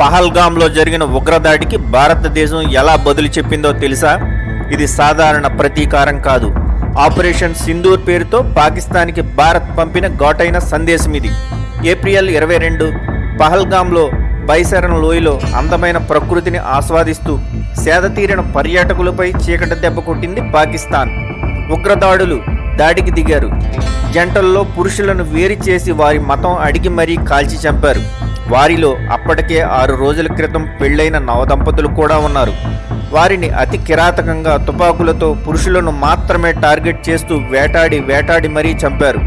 పహల్గామ్లో జరిగిన ఉగ్రదాడికి భారతదేశం ఎలా బదులు చెప్పిందో తెలుసా? ఇది సాధారణ ప్రతీకారం కాదు. ఆపరేషన్ సింధూర్ పేరుతో పాకిస్తాన్కి భారత్ పంపిన ఘాటైన సందేశం ఇది. ఏప్రిల్ ఇరవై రెండు పహల్గామ్లో బైసరన్ లోయలో అందమైన ప్రకృతిని ఆస్వాదిస్తూ సేదతీరిన పర్యాటకులపై చీకటి దెబ్బ కొట్టింది పాకిస్తాన్. ఉగ్రదాడులు దాడికి దిగారు. జంటల్లో పురుషులను వేరు చేసి వారి మతం అడిగి మరీ కాల్చి చంపారు. వారిలో అప్పటికే ఆరు రోజుల క్రితం పెళ్ళైన నవదంపతులు కూడా ఉన్నారు. వారిని అతి కిరాతకంగా తుపాకులతో పురుషులను మాత్రమే టార్గెట్ చేస్తూ వేటాడి వేటాడి మరీ చంపారు.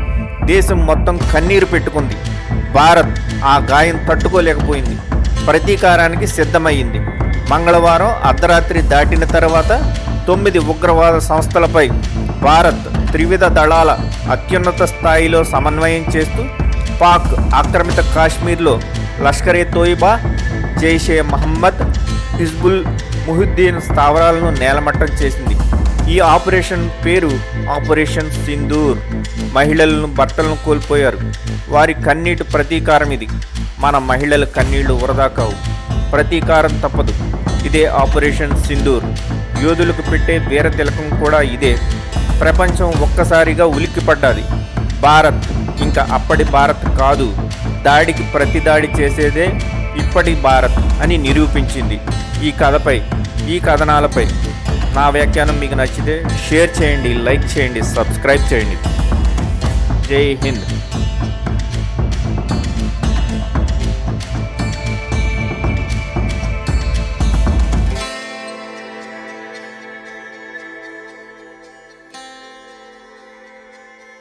దేశం మొత్తం కన్నీరు పెట్టుకుంది. భారత్ ఆ గాయం తట్టుకోలేకపోయింది. ప్రతీకారానికి సిద్ధమయ్యింది. మంగళవారం అర్ధరాత్రి దాటిన తర్వాత తొమ్మిది ఉగ్రవాద సంస్థలపై భారత్ త్రివిధ దళాల అత్యున్నత స్థాయిలో సమన్వయం చేస్తూ పాక్ ఆక్రమిత కాశ్మీర్లో లష్కరే తోయిబా జైషే మహమ్మద్ హిజ్బుల్ ముహిద్దీన్ స్థావరాలను నేలమట్టం చేసింది. ఈ ఆపరేషన్ పేరు ఆపరేషన్ సింధూర్. మహిళలను భర్తలను కోల్పోయారు. వారి కన్నీటి ప్రతీకారం ఇది. మన మహిళల కన్నీళ్ళు వృధా కావు ప్రతీకారం తప్పదు. ఇదే ఆపరేషన్ సింధూర్. యోధులకు పెట్టే వీర తిలకం కూడా ఇదే. ప్రపంచం ఒక్కసారిగా ఉలిక్కిపడ్డాది. భారత్ ఇంకా అప్పటి భారత్ కాదు. దాడికి ప్రతి దాడి చేసేదే ఇప్పటి భారత్ అని నిరూపించింది ఈ కథపై ఈ కథనాలపై. నా వ్యాఖ్యానం మీకు నచ్చితే షేర్ చేయండి లైక్ చేయండి సబ్స్క్రైబ్ చేయండి. జై హింద్.